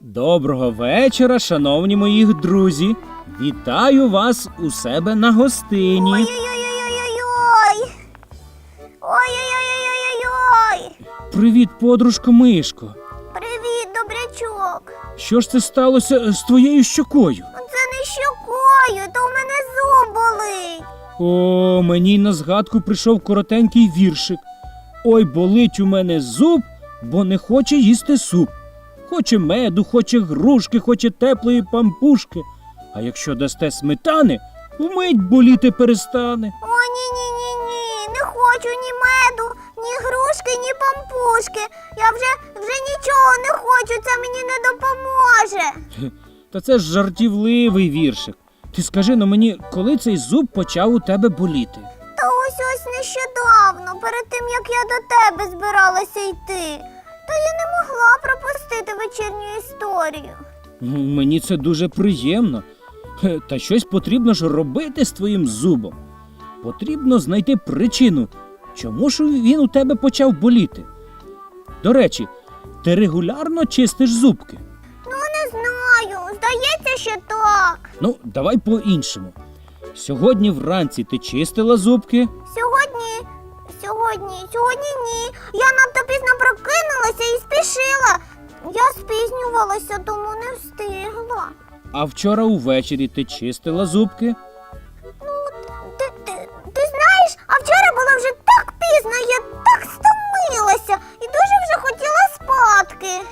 Доброго вечора, шановні мої друзі. Вітаю вас у себе на гостині. Ой-ой-ой-ой-ой-ой. Ой-ой-ой-ой-ой-ой. Привіт, подружко Мишко. Привіт, добрячок. Що ж це сталося з твоєю щокою? Це не щокою, то у мене зуб болить. О, мені на згадку прийшов коротенький віршик. Ой, болить у мене зуб, бо не хоче їсти суп. Хоче меду, хоче грушки, хоче теплої пампушки. А якщо дасте сметани, вмить боліти перестане. О, ні-ні-ні-ні. Не хочу ні меду, ні грушки, ні пампушки. Я вже, вже нічого не хочу, це мені не допоможе. Та це ж жартівливий віршик. Ти скажи на мені, коли цей зуб почав у тебе боліти? Та ось ось нещодавно, перед тим як я до тебе збиралася йти. Та я не могла пропустити вечірню історію. Мені це дуже приємно. Та щось потрібно ж робити з твоїм зубом. Потрібно знайти причину, чому ж він у тебе почав боліти. До речі, ти регулярно чистиш зубки. Ну, не знаю. Здається, що так. Ну, давай по-іншому. Сьогодні вранці ти чистила зубки, Сьогодні, сьогодні, сьогодні ні. Я спізнювалася, тому не встигла. а вчора увечері ти чистила зубки. Ти, ти, ти знаєш, а вчора було вже так пізно, я так стомилася і дуже вже хотіла спадки.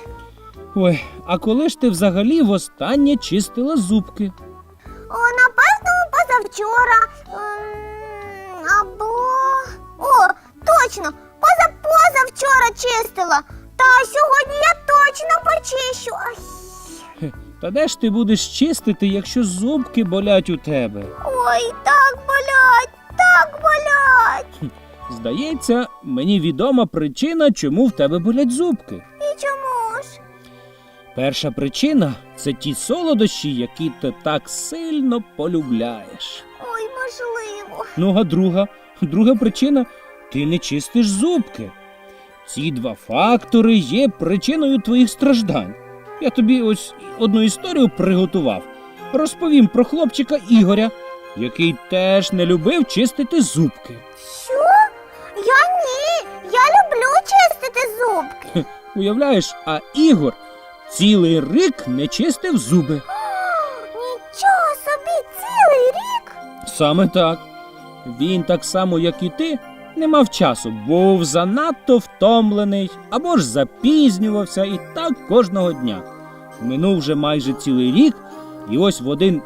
Ой, а коли ж ти взагалі востаннє чистила зубки? О, напевно, позавчора. Ем, або. О, точно! Поза позавчора чистила. Та сьогодні я точно почищу. Хе, Та де ж ти будеш чистити, якщо зубки болять у тебе? Ой, так болять, так болять. Здається, мені відома причина, чому в тебе болять зубки. І чому ж? Перша причина це ті солодощі, які ти так сильно полюбляєш. Ой, можливо. Ну а друга, друга причина ти не чистиш зубки. Ці два фактори є причиною твоїх страждань. Я тобі ось одну історію приготував. Розповім про хлопчика Ігоря, який теж не любив чистити зубки. Що? Я ні. Я люблю чистити зубки. Уявляєш, а Ігор цілий рік не чистив зуби. Нічого собі, цілий рік. Саме так. Він так само, як і ти, не мав часу, був занадто втомлений або ж запізнювався і так кожного дня. Минув вже майже цілий рік, і ось в один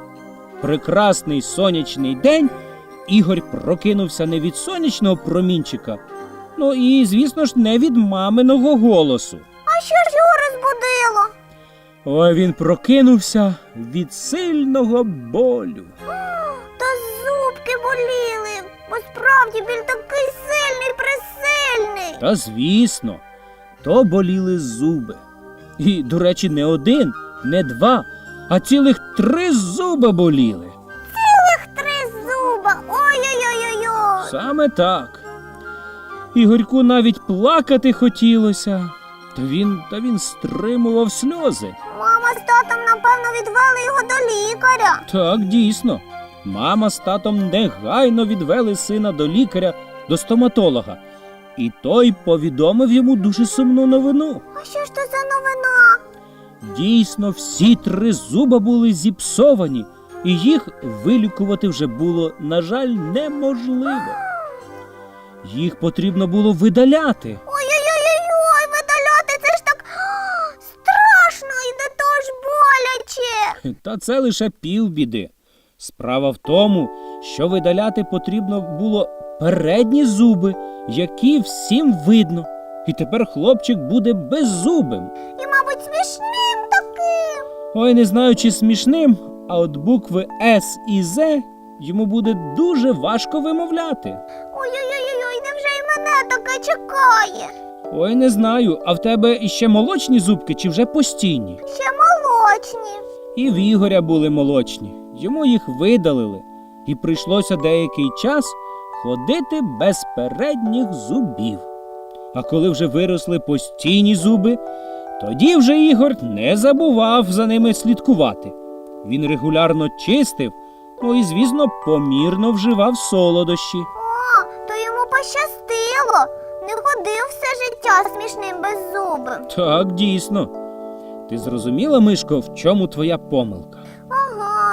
прекрасний сонячний день Ігор прокинувся не від сонячного промінчика, ну і, звісно ж, не від маминого голосу. А що ж його розбудило? Ой, він прокинувся від сильного болю. Та зубки боліли. Бо справді біль такий сильний, присильний. Та звісно, то боліли зуби. І, до речі, не один, не два, а цілих три зуба боліли. Цілих три зуба. Ой-ой-ой-ой. Саме так. Ігорьку навіть плакати хотілося. Та він, та він стримував сльози. Мама з татом, напевно, відвели його до лікаря. Так, дійсно. Мама з татом негайно відвели сина до лікаря, до стоматолога. І той повідомив йому дуже сумну новину. А що ж то за новина? Дійсно, всі три зуба були зіпсовані, і їх вилікувати вже було, на жаль, неможливо. Їх потрібно було видаляти. Ой-ой-ой-ой, видаляти, це ж так страшно і до того ж боляче. Та це лише півбіди. Справа в тому, що видаляти потрібно було передні зуби, які всім видно. І тепер хлопчик буде беззубим. І, мабуть, смішним таким. Ой, не знаю, чи смішним, а от букви С і З йому буде дуже важко вимовляти. Ой-ой-ой, невже і мене таке чекає? Ой, не знаю, а в тебе іще молочні зубки чи вже постійні? Ще молочні. І в Ігоря були молочні. Йому їх видалили, і прийшлося деякий час ходити без передніх зубів. А коли вже виросли постійні зуби, Тоді вже Ігор не забував за ними слідкувати. Він регулярно чистив, ну і, звісно, помірно вживав солодощі. О, то йому пощастило. Не ходив все життя смішним без беззубим. Так, дійсно. Ти зрозуміла, Мишко, в чому твоя помилка?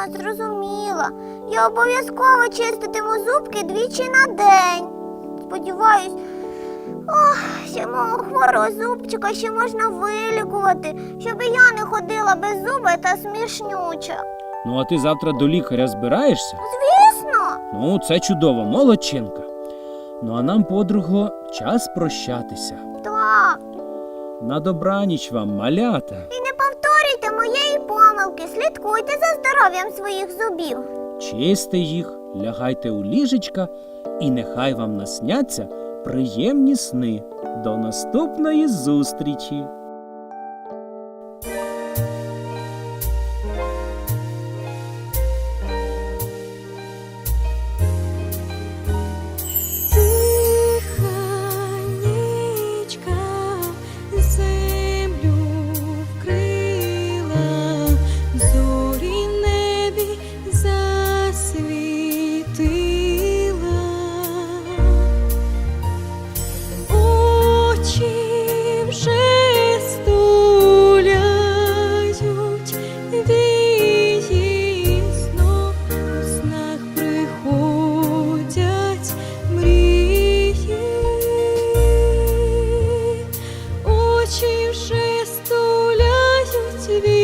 Зрозуміла. Я обов'язково чиститиму зубки двічі на день. Сподіваюсь, ох, ще мого хворого зубчика ще можна вилікувати, щоб і я не ходила без зуба та смішнюча. Ну, а ти завтра до лікаря збираєшся? Звісно. Ну, це чудово, молодчинка. Ну а нам, подруго, час прощатися. Так. На добраніч вам, малята. І не повторюйте моєї помилки. Слідкуйте за здоров'ям своїх зубів. Чисти їх, лягайте у ліжечка, і нехай вам насняться приємні сни. До наступної зустрічі! to